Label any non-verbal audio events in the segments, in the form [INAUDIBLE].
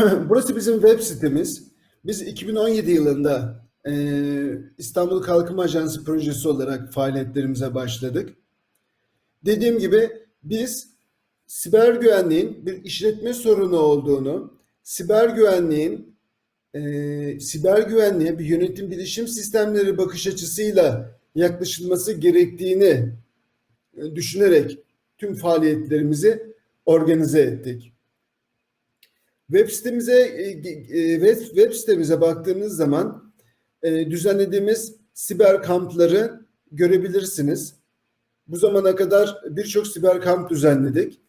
[CLEARS THROAT] Burası bizim web sitemiz. Biz 2017 yılında e, İstanbul Kalkınma Ajansı projesi olarak faaliyetlerimize başladık. Dediğim gibi biz siber güvenliğin bir işletme sorunu olduğunu, siber güvenliğin e, siber güvenliğe bir yönetim bilişim sistemleri bakış açısıyla yaklaşılması gerektiğini e, düşünerek tüm faaliyetlerimizi organize ettik. Web sitemize e, e, web, web sitemize baktığınız zaman e, düzenlediğimiz siber kampları görebilirsiniz. Bu zamana kadar birçok siber kamp düzenledik.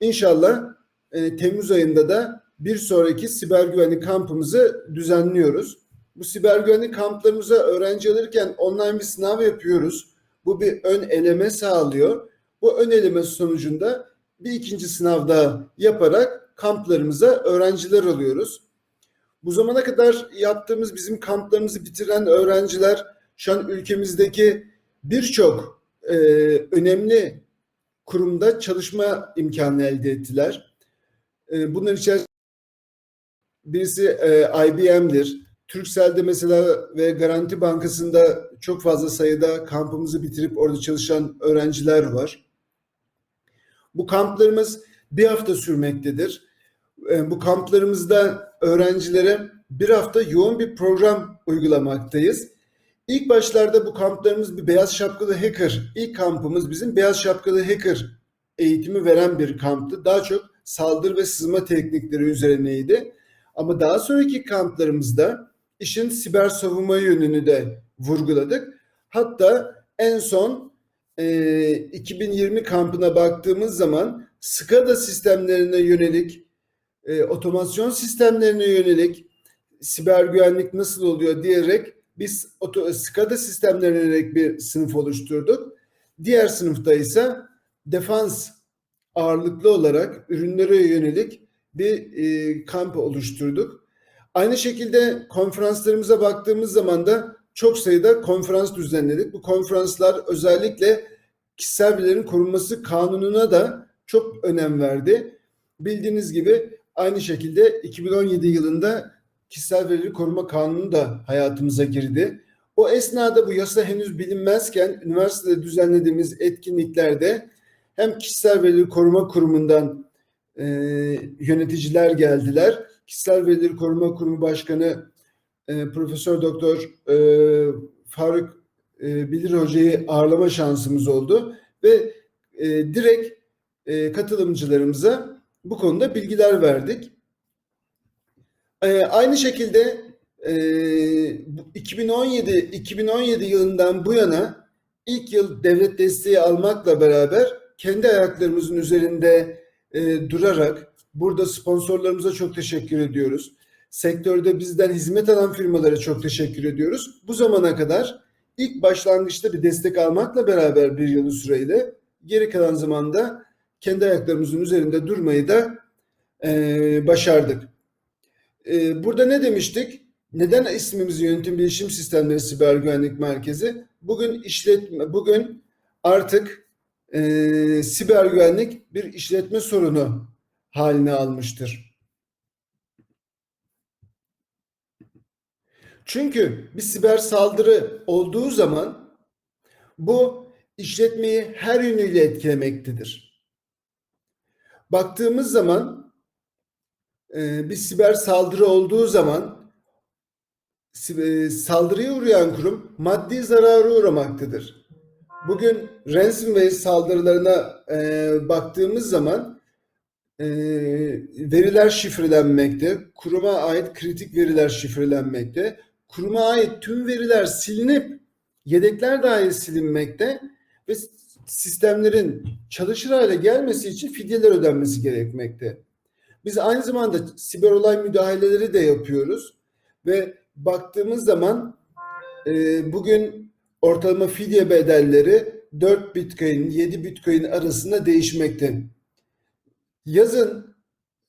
İnşallah Temmuz ayında da bir sonraki siber güvenlik kampımızı düzenliyoruz. Bu siber güvenlik kamplarımıza öğrenci alırken online bir sınav yapıyoruz. Bu bir ön eleme sağlıyor. Bu ön eleme sonucunda bir ikinci sınavda yaparak kamplarımıza öğrenciler alıyoruz. Bu zamana kadar yaptığımız bizim kamplarımızı bitiren öğrenciler şu an ülkemizdeki birçok e, önemli kurumda çalışma imkanı elde ettiler. E, bunların içerisinde birisi e, IBM'dir. Turkcell'de mesela ve Garanti Bankası'nda çok fazla sayıda kampımızı bitirip orada çalışan öğrenciler var. Bu kamplarımız bir hafta sürmektedir. E, bu kamplarımızda öğrencilere bir hafta yoğun bir program uygulamaktayız. İlk başlarda bu kamplarımız bir beyaz şapkalı hacker. İlk kampımız bizim beyaz şapkalı hacker eğitimi veren bir kamptı. Daha çok saldırı ve sızma teknikleri üzerineydi. Ama daha sonraki kamplarımızda işin siber savunma yönünü de vurguladık. Hatta en son e, 2020 kampına baktığımız zaman SCADA sistemlerine yönelik, e, otomasyon sistemlerine yönelik siber güvenlik nasıl oluyor diyerek biz oto, SCADA sistemlerine yönelik bir sınıf oluşturduk. Diğer sınıfta ise defans ağırlıklı olarak ürünlere yönelik bir e, kamp oluşturduk. Aynı şekilde konferanslarımıza baktığımız zaman da çok sayıda konferans düzenledik. Bu konferanslar özellikle kişisel verilerin korunması kanununa da çok önem verdi. Bildiğiniz gibi aynı şekilde 2017 yılında kişisel verileri koruma kanunu da hayatımıza girdi. O esnada bu yasa henüz bilinmezken üniversitede düzenlediğimiz etkinliklerde hem kişisel verileri koruma kurumundan e, yöneticiler geldiler. Kişisel verileri koruma kurumu başkanı e, Profesör Doktor e, Faruk e, Bilir Hoca'yı ağırlama şansımız oldu ve e, direkt e, katılımcılarımıza bu konuda bilgiler verdik. E, aynı şekilde e, 2017 2017 yılından bu yana ilk yıl devlet desteği almakla beraber kendi ayaklarımızın üzerinde e, durarak burada sponsorlarımıza çok teşekkür ediyoruz. Sektörde bizden hizmet alan firmalara çok teşekkür ediyoruz. Bu zamana kadar ilk başlangıçta bir destek almakla beraber bir yıl süreyle geri kalan zamanda kendi ayaklarımızın üzerinde durmayı da e, başardık. E, burada ne demiştik? Neden ismimiz Yönetim Bilişim Sistemleri Siber Güvenlik Merkezi? Bugün işletme, bugün artık e, siber güvenlik bir işletme sorunu haline almıştır. Çünkü bir siber saldırı olduğu zaman bu işletmeyi her yönüyle etkilemektedir. Baktığımız zaman e, bir siber saldırı olduğu zaman e, saldırıya uğrayan kurum maddi zarara uğramaktadır. Bugün ransomware saldırılarına e, baktığımız zaman e, veriler şifrelenmekte, kuruma ait kritik veriler şifrelenmekte, kuruma ait tüm veriler silinip yedekler dahi silinmekte ve sistemlerin çalışır hale gelmesi için fidyeler ödenmesi gerekmekte. Biz aynı zamanda siber olay müdahaleleri de yapıyoruz ve baktığımız zaman e, bugün ortalama fidye bedelleri 4 Bitcoin 7 Bitcoin arasında değişmekte. Yazın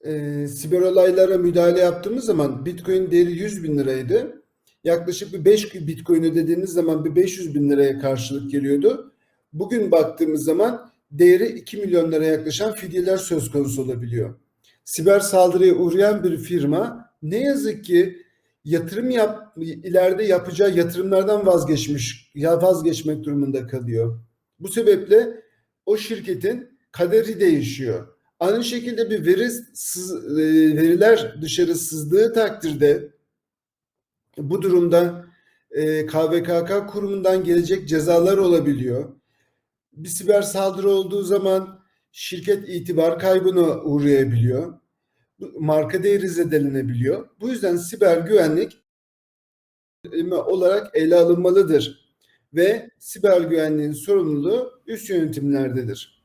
e, siber olaylara müdahale yaptığımız zaman Bitcoin değeri 100 bin liraydı. Yaklaşık bir 5 Bitcoin ödediğiniz zaman bir 500 bin liraya karşılık geliyordu. Bugün baktığımız zaman değeri 2 milyon liraya yaklaşan fidyeler söz konusu olabiliyor. siber saldırıya uğrayan bir firma ne yazık ki yatırım yap ileride yapacağı yatırımlardan vazgeçmiş ya vazgeçmek durumunda kalıyor. Bu sebeple o şirketin kaderi değişiyor. Aynı şekilde bir veri e, veriler dışarı sızdığı takdirde bu durumda e, KVKK kurumundan gelecek cezalar olabiliyor. Bir siber saldırı olduğu zaman şirket itibar kaybına uğrayabiliyor. Marka değeri zedelenebiliyor. Bu yüzden siber güvenlik olarak ele alınmalıdır ve siber güvenliğin sorumluluğu üst yönetimlerdedir.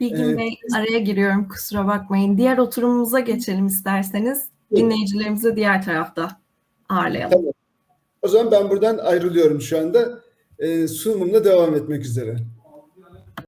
Bilgin Evet. Bey araya giriyorum kusura bakmayın. Diğer oturumumuza geçelim isterseniz. Evet. Dinleyicilerimizi diğer tarafta ağırlayalım. Tamam. O zaman ben buradan ayrılıyorum şu anda. Ee, sunumumla devam etmek üzere.